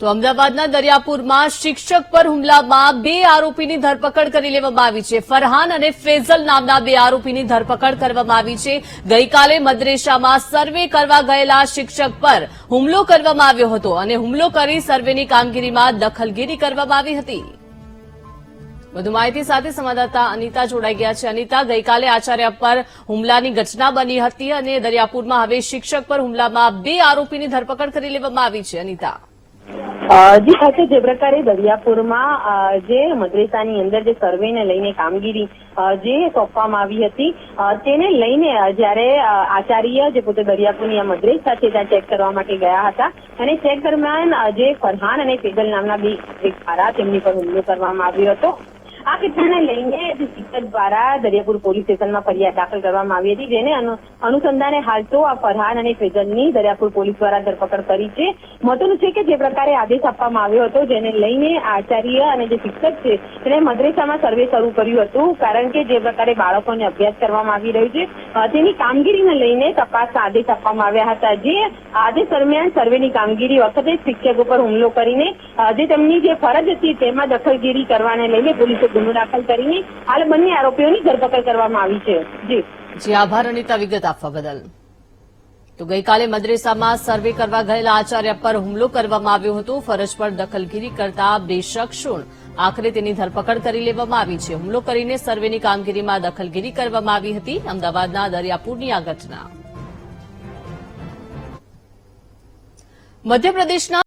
તો અમદાવાદના દરિયાપુરમાં શિક્ષક પર હુમલામાં બે આરોપીની ધરપકડ કરી લેવામાં આવી છે. ફરહાન અને ફેઝલ નામના બે આરોપીની ધરપકડ કરવામાં આવી છે. ગઈકાલે મદ્રેસામાં સર્વે કરવા ગયેલા શિક્ષક પર હુમલો કરવામાં આવ્યો હતો અને હુમલો કરી સર્વેની કામગીરીમાં દખલગીરી કરવામાં આવી હતી. વધુ માહિતી સાથે સંવાદદાતા અનિતા જોડાઈ ગયા છે. અનિતા, ગઈકાલે આચાર્ય પર હુમલાની ઘટના બની હતી અને દરિયાપુરમાં હવે શિક્ષક પર હુમલામાં બે આરોપીની ધરપકડ કરી લેવામાં આવી છે. અનિતા. જી સાથે જે પ્રકારે દરિયાપુરમાં જે મદ્રેસાની અંદર જે સર્વેને લઈને કામગીરી જે સોંપવામાં આવી હતી તેને લઈને જ્યારે આચાર્ય જે પોતે દરિયાપુરની આ મદ્રેસા છે ત્યાં ચેક કરવા માટે ગયા હતા અને ચેક દરમિયાન જે ફરહાન અને પેદલ નામના બે દ્વારા તેમની પર હુમલો કરવામાં આવ્યો હતો. આ ઘટનાને લઈને શિક્ષક દ્વારા દરિયાપુર પોલીસ સ્ટેશનમાં ફરિયાદ દાખલ કરવામાં આવી હતી, જેને અનુસંધાને હાલ તો આ ફરહાન અને ફેજલની દરિયાપુર પોલીસ દ્વારા ધરપકડ કરી છે. મહત્વનું છે કે જે પ્રકારે આદેશ આપવામાં આવ્યો હતો, જેને લઈને આચાર્ય અને જે શિક્ષક છે, તેણે મદ્રેસામાં સર્વે શરૂ કર્યું હતું, કારણ કે જે પ્રકારે બાળકોને અભ્યાસ કરવામાં આવી રહ્યું છે તેની કામગીરીને લઈને તપાસના આદેશ આપવામાં આવ્યા હતા. જે આદેશ દરમિયાન સર્વેની કામગીરી વખતે શિક્ષક ઉપર હુમલો કરીને જે તેમની જે ફરજ હતી તેમાં દખલગીરી કરવાને લઈને પોલીસે ગુનો દાખલ કરીને હાલ બંને આરોપીઓની ધરપકડ કરવામાં આવી છે. જી. જી, આભાર, અનિતા, વિગત આપવા બદલ. તો ગઈકાલે મદ્રેસામાં સર્વે કરવા ગયેલા આચાર્ય પર હુમલો કરવામાં આવ્યો હતો. ફરજ પર દખલગીરી કરતા બે શખ્સો આખરે તેની ધરપકડ કરી લેવામાં આવી છે. હુમલો કરીને સર્વેની કામગીરીમાં દખલગીરી કરવામાં આવી હતી. અમદાવાદના દરિયાપુરની આ ઘટના. મધ્યપ્રદેશના